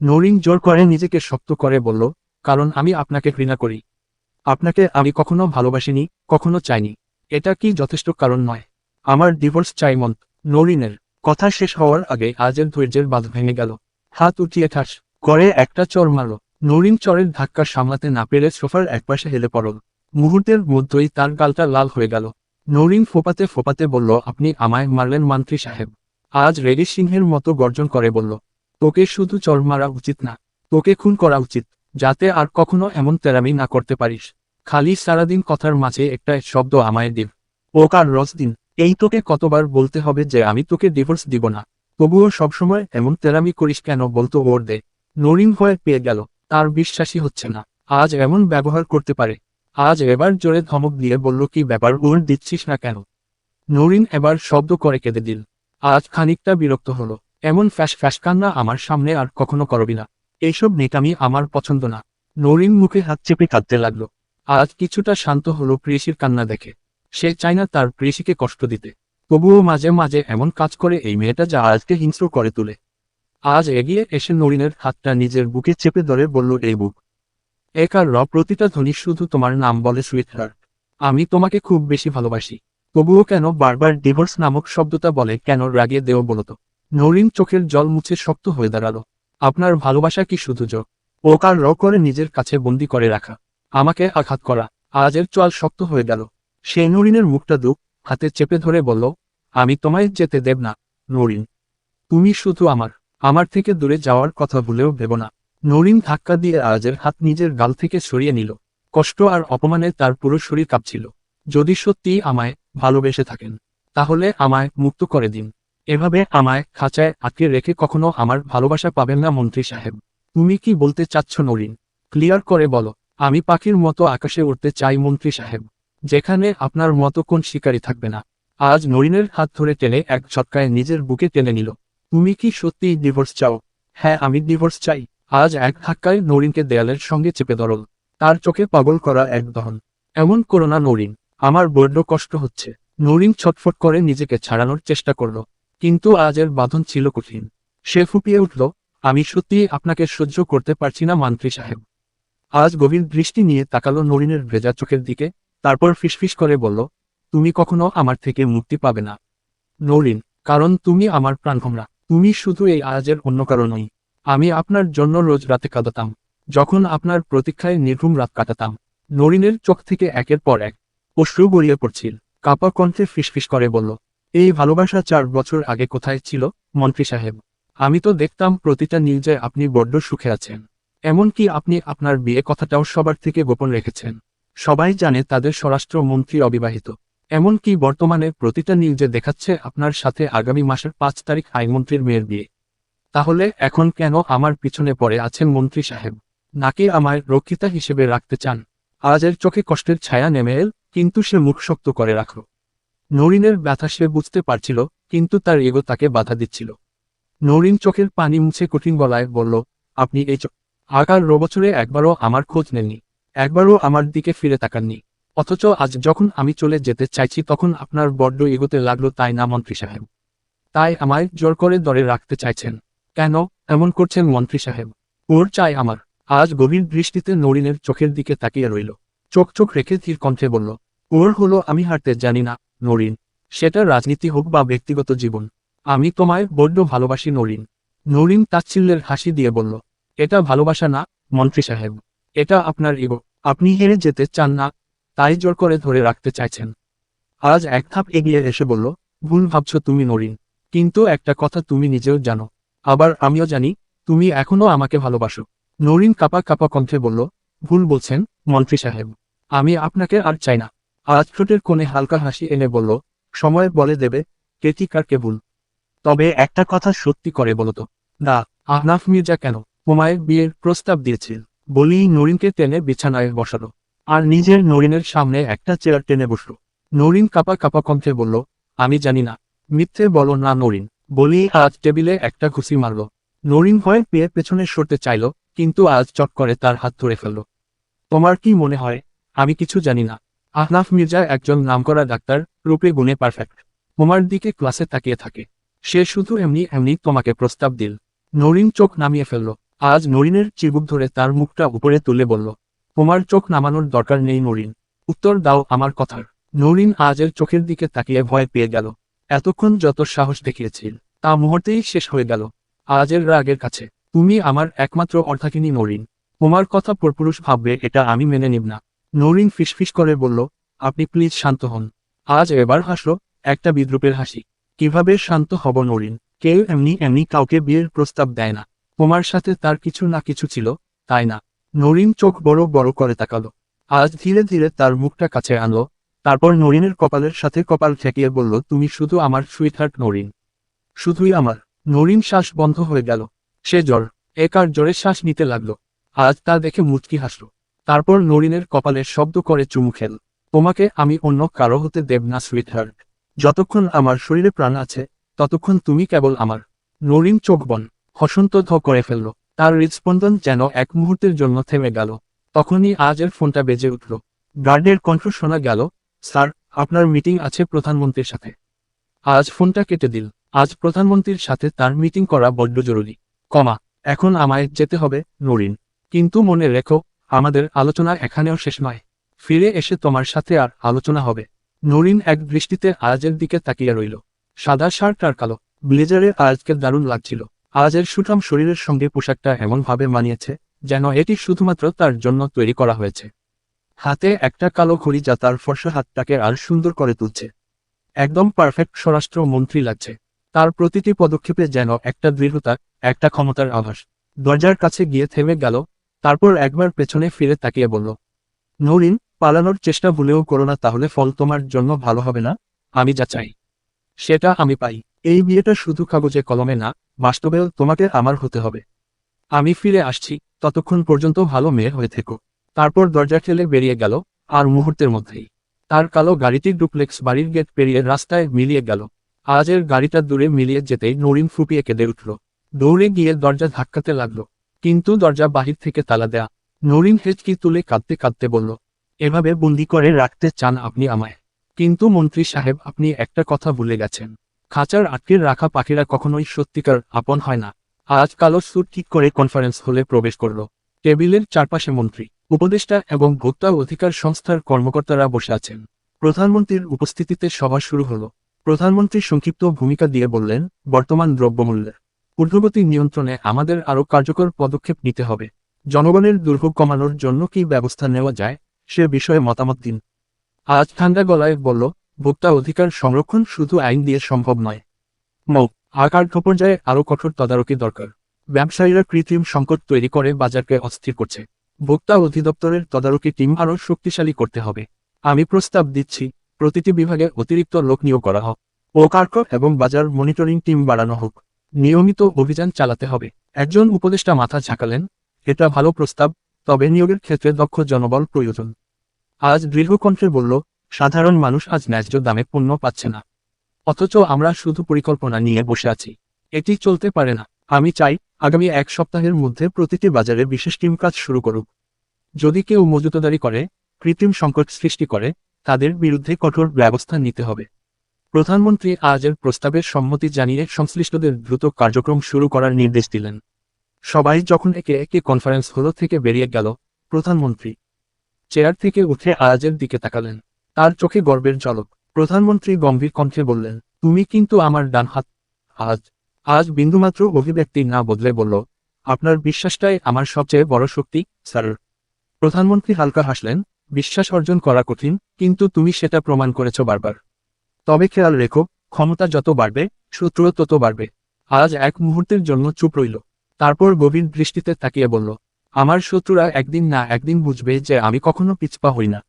নরিন জোর করে নিজেকে শক্ত করে বলল, কারণ আমি আপনাকে ঘৃণা করি। আপনাকে আমি কখনো ভালোবাসিনি, কখনো চাইনি। এটা কি যথেষ্ট কারণ নয়। আমার ডিভোর্স চাই মন্ত নরিনের কথা শেষ হওয়ার আগে আজের ধৈর্যের বাঁধ ভেঙে গেল। হাত উঠিয়ে ঠাস করে একটা চর মারল। নরিন চরের ধাক্কা সামলাতে না পেরে সোফার একপাশে হেলে পড়ল। মুহূর্তের মধ্যেই তার গালটা লাল হয়ে গেল। নরিন ফোপাতে ফোপাতে বলল, আপনি আমায় মারলেন, মান্ত্রী সাহেব। আজ রেডি সিংহের মতো গর্জন করে বলল তোকে শুধু চর মারা উচিত না, তোকে খুন করা উচিত, যাতে আর কখনো এমন তেরামি না করতে পারিস। খালি সারাদিন কথার মাঝে একটা শব্দ আমায় দিব ও কার রস দিন, এই তোকে কতবার বলতে হবে যে আমি তোকে ডিভোর্স দিব না। তবুও সবসময় এমন তেরামি করিস কেন বলতো ওর দে। নরিন ভয়ে পেয়ে গেল, তার বিশ্বাসই হচ্ছে না, আজ এমন ব্যবহার করতে পারে। আজ এবার জোরে ধমক দিয়ে বলল, কি ব্যাপার ওর দিচ্ছিস না কেন? নরিন এবার শব্দ করে কেঁদে দিল। আজ খানিকটা বিরক্ত হলো। এমন ফ্যাস ফ্যাস কান্না আমার সামনে আর কখনো করবি না। এইসব নেতামি আমার পছন্দ না। নরিন মুখে হাত চেপে কাঁদতে লাগল। আজ কিছুটা শান্ত হলো প্রেয়সীর কান্না দেখে। সে চায় না তার প্রেয়সীকে কষ্ট দিতে। তবুও মাঝে মাঝে এমন কাজ করে এই মেয়েটা যা আজকে হিংস্র করে তোলে। আজ এগিয়ে এসে নরিনের হাতটা নিজের বুকে চেপে ধরে বলল, এই বুক। একার র প্রতিটা ধ্বনি শুধু তোমার নাম বলে সুইট হার্ট আমি তোমাকে খুব বেশি ভালোবাসি। তবুও কেন বারবার ডিভোর্স নামক শব্দটা বলে কেন রাগিয়ে দেও বলতো নরিন চোখের জল মুছে শক্ত হয়ে দাঁড়াল। আপনার ভালোবাসা কি শুধু যোগ ও কার র করে নিজের কাছে বন্দি করে রাখা? আমাকে আঘাত করা। আজের চল শক্ত হয়ে গেল। সে নরিনের মুখটা দুঃখ, হাতে চেপে ধরে বলল, আমি তোমায় যেতে দেব না, নরিন। তুমি শুধু আমার আমার থেকে দূরে যাওয়ার কথা ভুলেও ভেব না। নরিন ধাক্কা দিয়ে আজের হাত নিজের গাল থেকে সরিয়ে নিল। কষ্ট আর অপমানে তার পুরো শরীর কাঁপছিল। যদি সত্যিই আমায় ভালোবেসে থাকেন, তাহলে আমায় মুক্ত করে দিন। এভাবে আমায় খাঁচায় আটকে রেখে কখনো আমার ভালোবাসা পাবেন না মন্ত্রী সাহেব। তুমি কি বলতে চাচ্ছ নরিন? ক্লিয়ার করে বলো, আমি পাখির মতো আকাশে উঠতে চাই মন্ত্রী সাহেব। যেখানে আপনার মতো কোন শিকারী থাকবে না। আজ নরিনের হাত ধরে টেনে এক ছটকায় নিজের বুকে টেনে নিল। তুমি কি সত্যিই ডিভোর্স চাও? হ্যাঁ আমি ডিভোর্স চাই। আজ এক ধাক্কায় নরিনকে দেয়ালের সঙ্গে চেপে ধরল। তার চোখে পাগল করা এক দহন। এমন করো না নরিন, আমার বড্ড কষ্ট হচ্ছে। নরিন ছটফট করে নিজেকে ছাড়ানোর চেষ্টা করল। কিন্তু আজের বাঁধন ছিল কঠিন। সে ফুপিয়ে উঠল, আমি সত্যিই আপনাকে সহ্য করতে পারছি না, মন্ত্রী সাহেব। আজ গভীর দৃষ্টি নিয়ে তাকালো নরিনের ভেজা চোখের দিকে, তারপর ফিসফিস করে বলল, তুমি কখনো আমার থেকে মুক্তি পাবে না। নরিন, কারণ তুমি আমার প্রাণভমরা তুমি শুধু এই আজের অন্য কারণই আমি আপনার জন্য রোজ রাতে কাঁদাতাম, যখন আপনার প্রতীক্ষায় নির্ঘুম রাত কাটাতাম। নরিনের চোখ থেকে একের পর এক অশ্রু গড়িয়ে পড়ছিল। কাপা কণ্ঠে ফিসফিস করে বলল এই ভালোবাসা চার বছর আগে কোথায় ছিল? মন্ত্রী সাহেব, আমি তো দেখতাম প্রতিটা নিউজে আপনি বড্ড সুখে আছেন। এমনকি আপনি আপনার বিয়ে কথাটাও সবার থেকে গোপন রেখেছেন। সবাই জানে তাদের স্বরাষ্ট্র মন্ত্রী অবিবাহিত। এমনকি বর্তমানে প্রতিটা নিউজে দেখাচ্ছে আপনার সাথে আগামী মাসের পাঁচ তারিখ আইনমন্ত্রীর মেয়ের বিয়ে। তাহলে এখন কেন আমার পিছনে পড়ে আছেন মন্ত্রী সাহেব? নাকি আমায় রক্ষিতা হিসেবে রাখতে চান? আজের চোখে কষ্টের ছায়া নেমে এল, কিন্তু সে মুখ শক্ত করে রাখল নরিনের ব্যথা সে বুঝতে পারছিল, কিন্তু তার এগো তাকে বাধা দিচ্ছিল। নরিন চোখের পানি মুছে কঠিন গলায় বলল, আপনি এই চোখ আগার রবছরে একবারও আমার খোঁজ নেননি। একবারও আমার দিকে ফিরে তাকাননি। অথচ আজ যখন আমি চলে যেতে চাইছি তখন আপনার বড্ড এগোতে লাগল তাই না, মন্ত্রী সাহেব? তাই আমায় জোর করে দরে রাখতে চাইছেন। কেন? এমন করছেন মন্ত্রী সাহেব। ওর চাই আমার। আজ গভীর দৃষ্টিতে নরিনের চোখের দিকে তাকিয়ে রইল। চোখ চোখ রেখে ধীর কণ্ঠে বলল, ওর হলো আমি হারতে জানি না। নরিন, সেটা রাজনীতি হোক বা ব্যক্তিগত জীবন। আমি তোমায় বড্ড ভালোবাসি নরিন। নরিন তাচ্ছিল্যের হাসি দিয়ে বলল, এটা ভালোবাসা না, মন্ত্রী সাহেব। এটা আপনার ইগো। আপনি হেরে যেতে চান না, তাই জোর করে ধরে রাখতে চাইছেন। আজ এক ধাপ এগিয়ে এসে বলল, ভুল ভাবছ তুমি নরিন, কিন্তু একটা কথা তুমি নিজেও জানো। আবার আমিও জানি, তুমি এখনও আমাকে ভালোবাসো। নরিন কাপা কাপা কণ্ঠে বলল, ভুল বলছেন, মন্ত্রী সাহেব। আমি আপনাকে আর চাই না। আজ ঠোঁটের কোণে হালকা হাসি এনে বলল, সময় বলে দেবে, কেটি কারকে ভুল তবে একটা কথা সত্যি করে বলতো না আহনাফ মির্জা কেন? হুমায়ের বিয়ের প্রস্তাব দিয়েছিল। বলি নরিনকে টেনে বিছানায় বসালো। আর নিজের নরিনের সামনে একটা চেয়ার টেনে বসল। নরিন কাপা কাপা কণ্ঠে বলল, আমি জানি না। মিথ্যে বলো না নরিন। বলেই আজ টেবিলে একটা ঘুষি মারল। নরিন ভয়ে পেয়ে পেছনে সরতে চাইল, কিন্তু আজ চট করে তার হাত ধরে ফেলল। তোমার কি মনে হয়? আমি কিছু জানি না। আহনাফ মির্জা একজন নামকরা ডাক্তার, রূপে গুণে পারফেক্ট তোমার দিকে ক্লাসে তাকিয়ে থাকে। সে শুধু এমনি এমনি তোমাকে প্রস্তাব দিল। নরিন চোখ নামিয়ে ফেলল। আজ নরিনের চিবুক ধরে তার মুখটা উপরে তুলে বলল তোমার চোখ নামানোর দরকার নেই নরিন। উত্তর দাও আমার কথার। নরিন আজের চোখের দিকে তাকিয়ে ভয় পেয়ে গেল। এতক্ষণ যত সাহস দেখিয়েছিল, তা মুহূর্তেই শেষ হয়ে গেল। আজের রাগের কাছে, তুমি আমার একমাত্র অর্থাকিনী নরিন। তোমার কথা পরপুরুষ ভাববে, এটা আমি মেনে নিব না। নরিন ফিসফিস করে বলল, আপনি প্লিজ শান্ত হন। আজ এবার হাসল একটা বিদ্রুপের হাসি। কীভাবে শান্ত হব নরিন? কেউ এমনি এমনি কাউকে বিয়ের প্রস্তাব দেয় না। তোমার সাথে তার কিছু না কিছু ছিল, তাই না? নরিন চোখ বড় বড় করে তাকালো। আজ ধীরে ধীরে তার মুখটা কাছে আনলো। তারপর নরিনের কপালের সাথে কপাল ঠেকিয়ে বলল, তুমি শুধু আমার সুইটহার্ট নরিন। শুধুই আমার। নরিন শ্বাস বন্ধ হয়ে গেল। সে জ্বর একার জ্বরে শ্বাস নিতে লাগল। আজ তা দেখে মুচকি হাসল। তারপর নরিনের কপালে শব্দ করে চুমু খেল। তোমাকে আমি অন্য কারও হতে দেব না সুইটহার্ট যতক্ষণ আমার শরীরে প্রাণ আছে, ততক্ষণ তুমি কেবল আমার। নরিন চোখ বন, হসন্ত ধ করে ফেলল। তার হৃদস্পন্দন যেন এক মুহূর্তের জন্য থেমে গেল। তখনই আজের ফোনটা বেজে উঠল। গার্ডের কণ্ঠ শোনা গেল, স্যার, আপনার মিটিং আছে প্রধানমন্ত্রীর সাথে। আজ ফোনটা কেটে দিল। আজ প্রধানমন্ত্রীর সাথে তার মিটিং করা বড্ড জরুরি। কমা, এখন আমায় যেতে হবে, নরিন। কিন্তু মনে রেখো আমাদের আলোচনা এখানেও শেষ নয়। ফিরে এসে তোমার সাথে আর আলোচনা হবে। নরিন এক দৃষ্টিতে আজের দিকে তাকিয়ে রইল। সাদা শার্ট আর কালো। ব্লেজারে আয়াজকে দারুণ লাগছিল। আজের সুঠাম শরীরের সঙ্গে পোশাকটা এমনভাবে মানিয়েছে যেন এটি শুধুমাত্র তার জন্য তৈরি করা হয়েছে। হাতে একটা কালো ঘড়ি যা তার ফর্সা হাতটাকে আর সুন্দর করে তুলছে। একদম পারফেক্ট স্বরাষ্ট্র মন্ত্রী লাগছে। তার প্রতিটি পদক্ষেপে যেন একটা দৃঢ়তা, একটা ক্ষমতার আভাস। দরজার কাছে গিয়ে থেমে গেল তারপর একবার পেছনে ফিরে তাকিয়ে বলল, নরিন, পালানোর চেষ্টা ভুলেও করো না, তাহলে ফল তোমার জন্য ভালো হবে না। আমি যা চাই, সেটা আমি পাই। এই বিয়েটা শুধু কাগজে কলমে না, বাস্তবেও তোমাকে আমার হতে হবে। আমি ফিরে আসছি, ততক্ষণ পর্যন্ত ভালো মেয়ে হয়ে থেকো তারপর দরজা ঠেলে বেরিয়ে গেল, আর মুহূর্তের মধ্যেই। তার কালো গাড়িটি ডুপ্লেক্স বাড়ির গেট পেরিয়ে রাস্তায় মিলিয়ে গেল। আজের গাড়িটা দূরে মিলিয়ে যেতেই নরিন ফুপিয়ে কেঁদে উঠল। দৌড়ে গিয়ে দরজা ধাক্কাতে লাগল। কিন্তু দরজা বাহির থেকে তালা দেয়া। নরিন হেঁচকি তুলে কাঁদতে কাঁদতে বলল, এভাবে বন্দি করে রাখতে চান আপনি আমায়। কিন্তু মন্ত্রী সাহেব, আপনি একটা কথা ভুলে গেছেন। খাঁচার আটকে রাখা পাখিরা কখনোই সত্যিকার আপন হয় না। আজ কালো স্যুট ঠিক করে কনফারেন্স হলে প্রবেশ করল। টেবিলের চারপাশে মন্ত্রী, উপদেষ্টা এবং ভোক্তা অধিকার সংস্থার কর্মকর্তারা বসে আছেন। প্রধানমন্ত্রীর উপস্থিতিতে সভা শুরু হলো। প্রধানমন্ত্রী সংক্ষিপ্ত ভূমিকা দিয়ে বললেন, বর্তমান দ্রব্যমূল্যের ঊর্ধ্বগতি নিয়ন্ত্রণে আমাদের আরও কার্যকর পদক্ষেপ নিতে হবে। জনগণের দুর্ভোগ কমানোর জন্য কি ব্যবস্থা নেওয়া যায়, সে বিষয়ে মতামত দিন। আজ ঠান্ডা গলায় বলল, ভোক্তা অধিকার সংরক্ষণ শুধু আইন দিয়ে সম্ভব নয়। মৌ আকার পর্যায়ে আরও কঠোর তদারকি দরকার। ব্যবসায়ীরা কৃত্রিম সংকট তৈরি করে বাজারকে অস্থির করছে। ভোক্তা অধিদপ্তরের তদারকি টিম আরও শক্তিশালী করতে হবে। আমি প্রস্তাব দিচ্ছি, প্রতিটি বিভাগে অতিরিক্ত লোক নিয়োগ করা হোক। ও কার্ক এবং বাজার মনিটরিং টিম বাড়ানো হোক। নিয়মিত অভিযান চালাতে হবে। একজন উপদেষ্টা মাথা ঝাঁকালেন, এটা ভালো প্রস্তাব, তবে নিয়োগের ক্ষেত্রে দক্ষ জনবল প্রয়োজন। আজ দৃঢ়কণ্ঠে বলল, সাধারণ মানুষ আজ ন্যায্য দামে পণ্য পাচ্ছে না। অথচ আমরা শুধু পরিকল্পনা নিয়ে বসে আছি। এটি চলতে পারে না। আমি চাই আগামী এক সপ্তাহের মধ্যে প্রতিটি বাজারে বিশেষ টিম কাজ শুরু করুক। যদি কেউ মজুতদারি করে, কৃত্রিম সংকট সৃষ্টি করে, তাদের বিরুদ্ধে কঠোর ব্যবস্থা নিতে হবে। প্রধানমন্ত্রী আজের প্রস্তাবের সম্মতি জানিয়ে সংশ্লিষ্টদের দ্রুত কার্যক্রম শুরু করার নির্দেশ দিলেন। সবাই যখন একে একে কনফারেন্স হল থেকে বেরিয়ে গেল, প্রধানমন্ত্রী চেয়ার থেকে উঠে আজের দিকে তাকালেন। তার চোখে গর্বের ঝলক। প্রধানমন্ত্রী গম্ভীর কণ্ঠে বললেন, তুমি কিন্তু আমার ডান হাত আজ আজ বিন্দুমাত্র অভিব্যক্তি না বদলে বলল, আপনার বিশ্বাসটাই আমার সবচেয়ে বড় শক্তি, স্যার। প্রধানমন্ত্রী হালকা হাসলেন, বিশ্বাস অর্জন করা কঠিন, কিন্তু তুমি সেটা প্রমাণ করেছ বারবার। তবে খেয়াল রেখো, ক্ষমতা যত বাড়বে শত্রু তত বাড়বে। আজ এক মুহূর্তের জন্য চুপ রইল। তারপর গভীর দৃষ্টিতে তাকিয়ে বলল, আমার শত্রুরা একদিন না একদিন বুঝবে যে আমি কখনো পিছপা হই না।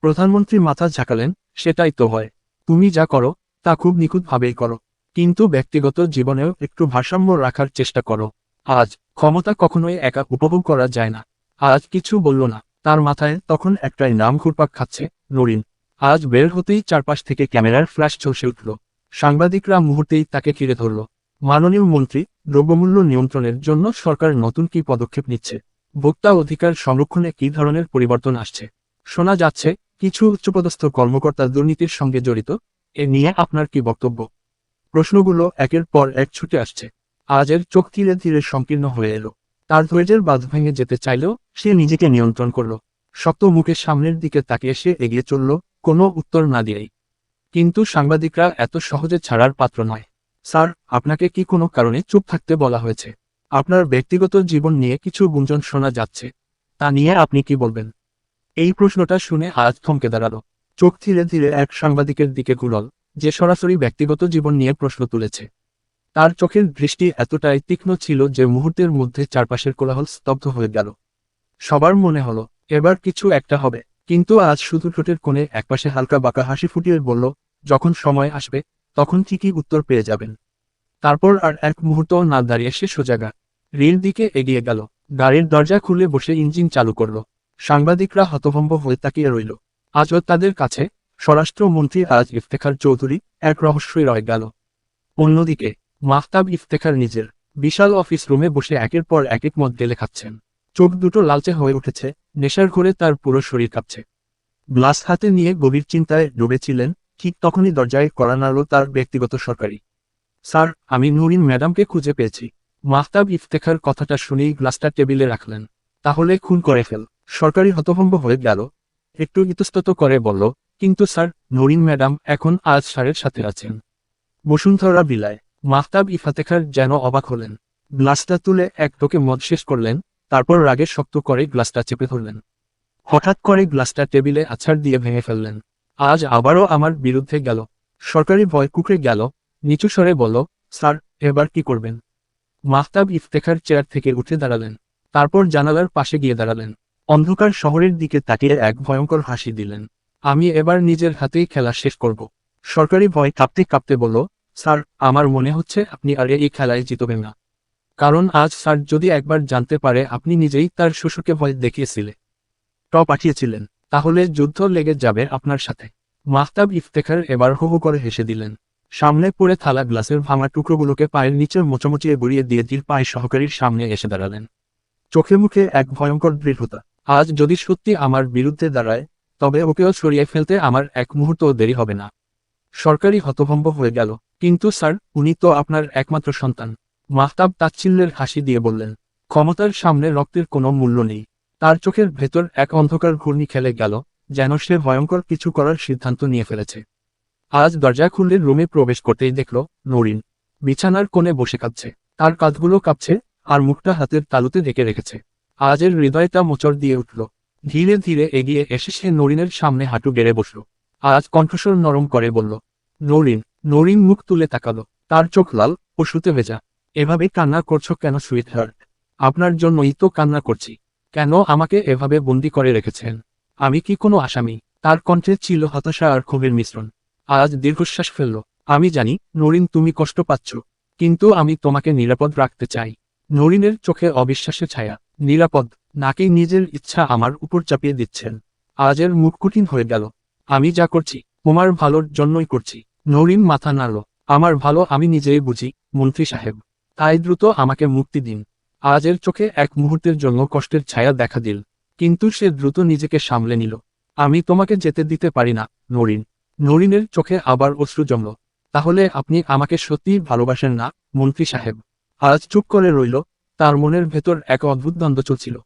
প্রধানমন্ত্রী মাথা ঝাঁকালেন, সেটাই তো হয়। তুমি যা করো, তা খুব নিখুঁতভাবেই করো। কিন্তু ব্যক্তিগত জীবনেও একটু ভারসাম্য রাখার চেষ্টা করো। আজ ক্ষমতা কখনোই একা উপভোগ করা যায় না। আজ কিছু বলল না। তার মাথায় তখন একটাই নাম ঘুরপাক খাচ্ছে, নরিন। আজ বের হতেই চারপাশ থেকে ক্যামেরার ফ্ল্যাশ চলছে উঠল। সাংবাদিকরা মুহূর্তেই তাকে ঘিরে ধরল। মাননীয় মন্ত্রী, দ্রব্যমূল্য নিয়ন্ত্রণের জন্য সরকার নতুন কি পদক্ষেপ নিচ্ছে? ভোক্তা অধিকার সংরক্ষণে কি ধরনের পরিবর্তন আসছে? শোনা যাচ্ছে, কিছু উচ্চপদস্থ কর্মকর্তা দুর্নীতির সঙ্গে জড়িত। এ নিয়ে আপনার কি বক্তব্য? প্রশ্নগুলো একের পর এক ছুটে আসছে। আজের চোখ ধীরে ধীরে সংকীর্ণ হয়ে এলো। তার ধৈর্যের বাঁধ ভেঙে যেতে চাইলেও সে নিজেকে নিয়ন্ত্রণ করল। শক্ত মুখের সামনের দিকে তাকিয়ে সে এগিয়ে চলল। কোনো উত্তর না দিয়েই। কিন্তু সাংবাদিকরা এত সহজে ছাড়ার পাত্র নয়। স্যার, আপনাকে কি কোনো কারণে চুপ থাকতে বলা হয়েছে? আপনার ব্যক্তিগত জীবন নিয়ে কিছু গুঞ্জন শোনা যাচ্ছে। তা নিয়ে আপনি কি বলবেন? এই প্রশ্নটা শুনে আজ থমকে দাঁড়াল। চোখ ধীরে ধীরে এক সাংবাদিকের দিকে গুলল যে সরাসরি ব্যক্তিগত জীবন নিয়ে প্রশ্ন তুলেছে। তার চোখের দৃষ্টি এতটাই তীক্ষ্ণ ছিল যে মুহূর্তের মধ্যে চারপাশের কোলাহল স্তব্ধ হয়ে গেল। সবার মনে হলো, এবার কিছু একটা হবে। কিন্তু আজ শুধু ঠোঁটের কোণে একপাশে হালকা বাঁকা হাসি ফুটিয়ে বলল, যখন সময় আসবে, তখন ঠিকই উত্তর পেয়ে যাবেন। তারপর আর এক মুহূর্ত না দাঁড়িয়ে সে সোজাগা রেল দিকে এগিয়ে গেল। গাড়ির দরজা খুলে বসে ইঞ্জিন চালু করল। সাংবাদিকরা হতভম্ব হয়ে তাকিয়ে রইল। আজও তাদের কাছে স্বরাষ্ট্রমন্ত্রী আজ ইফতেখার চৌধুরী এক রহস্যই রয়ে গেল। অন্যদিকে, মাহতাব ইফতেখার নিজের বিশাল অফিস রুমে বসে একের পর এক এক মত ঢেলে খাচ্ছেন। চোখ দুটো লালচে হয়ে উঠেছে। নেশার ঘরে তার পুরো শরীর কাঁপছে। গ্লাস হাতে নিয়ে গভীর চিন্তায় ডুবেছিলেন, ঠিক তখনই দরজায় করা নাড়ল তার ব্যক্তিগত সরকারি। স্যার, আমি নুরিন ম্যাডামকে খুঁজে পেয়েছি। মাহতাব ইফতেখার কথাটা শুনেই গ্লাসটা টেবিলে রাখলেন। তাহলে খুন করে ফেল। সরকারি হতভম্ব হয়ে গেল। একটু ইতস্তত করে বলল, কিন্তু স্যার, নরিন ম্যাডাম এখন আজ স্যারের সাথে আছেন। বসুন্ধরা বিলায়। মাহতাব ইফাতেখার যেন অবাক হলেন। গ্লাসটা তুলে এক টোকে মদ শেষ করলেন তারপর রাগে শক্ত করে গ্লাসটা চেপে ধরলেন। হঠাৎ করে গ্লাসটা টেবিলে আছাড় দিয়ে ভেঙে ফেললেন। আজ আবারও আমার বিরুদ্ধে গেল। সরকারি ভয় কুকড়ে গেল। নিচু স্বরে বলল, স্যার, এবার কি করবেন? মাহতাব ইফতেখার চেয়ার থেকে উঠে দাঁড়ালেন। তারপর জানালার পাশে গিয়ে দাঁড়ালেন। অন্ধকার শহরের দিকে তাকিয়ে এক ভয়ঙ্কর হাসি দিলেন। আমি এবার নিজের হাতেই খেলা শেষ করব। সরকারি ভয় কাঁপতে কাঁপতে বলল, স্যার, আমার মনে হচ্ছে আপনি আর এই খেলায় জিতবেন না। কারণ আজ স্যার যদি একবার জানতে পারে আপনি নিজেই তার শ্বশুরকে ভয় দেখিয়েছিলে। ট পাঠিয়েছিলেন। তাহলে যুদ্ধ লেগে যাবে আপনার সাথে। মাহতাব ইফতেখার এবার হো করে হেসে দিলেন। সামনে পড়ে থালা গ্লাসের ভাঙা টুকরোগুলোকে পায়ের নিচে মোচামুচিয়ে গড়িয়ে দিয়ে দিল পায়ে সহকারীর সামনে এসে দাঁড়ালেন। চোখে মুখে এক ভয়ঙ্কর দৃঢ়তা। আজ যদি সত্যি আমার বিরুদ্ধে দাঁড়ায় তবে ওকেও সরিয়ে ফেলতে আমার এক মুহূর্ত দেরি হবে না। সরকারি হতভম্ব হয়ে গেল। কিন্তু স্যার উনি তো আপনার একমাত্র সন্তান। মাহতাব তাচ্ছিল্যের হাসি দিয়ে বললেন, ক্ষমতার সামনে রক্তের কোনো মূল্য নেই। তার চোখের ভেতর এক অন্ধকার ঘূর্ণি খেলে গেল, যেন সে ভয়ঙ্কর কিছু করার সিদ্ধান্ত নিয়ে ফেলেছে। আজ দরজা খুললে রুমে প্রবেশ করতেই দেখল, নরিন বিছানার কোণে বসে কাঁদছে। তার কাঁধগুলো কাঁপছে আর মুখটা হাতের তালুতে ঢেকে রেখেছে। আজের হৃদয়টা মোচড় দিয়ে উঠল। ধীরে ধীরে এগিয়ে এসে সে নরিনের সামনে হাঁটু গেড়ে বসল। আজ কণ্ঠস্বর নরম করে বলল, নরিন নরিন মুখ তুলে তাকালো। তার চোখ লাল ও সুতে ভেজা। এভাবে কান্না করছ কেন সুইট আপনার জন্যই তো কান্না করছি। কেন আমাকে এভাবে বন্দি করে রেখেছেন? আমি কি কোনো আসামি? তার কণ্ঠে ছিল হতাশা আর ক্ষোভের মিশ্রণ। আজ দীর্ঘশ্বাস ফেলল। আমি জানি, নরিন তুমি কষ্ট পাচ্ছ, কিন্তু আমি তোমাকে নিরাপদ রাখতে চাই। নরিনের চোখে অবিশ্বাসের ছায়া। নিরাপদ, নাকি নিজের ইচ্ছা আমার উপর চাপিয়ে দিচ্ছেন? আজের মুখ কঠিন হয়ে গেল। আমি যা করছি, তোমার ভালোর জন্যই করছি। নরিন মাথা নাড়ল। আমার ভালো আমি নিজেই বুঝি, মন্ত্রী সাহেব। তাই দ্রুত আমাকে মুক্তি দিন। আজের চোখে এক মুহূর্তের জন্য কষ্টের ছায়া দেখা দিল, কিন্তু সে দ্রুত নিজেকে সামলে নিল। আমি তোমাকে যেতে দিতে পারি না, নরিন। নরিনের চোখে আবার অশ্রু জমল। তাহলে আপনি আমাকে সত্যিই ভালোবাসেন না, মন্ত্রী সাহেব? আজ চুপ করে রইল, তার মনের ভেতর এক অদ্ভুত দ্বন্দ্ব চলছিল।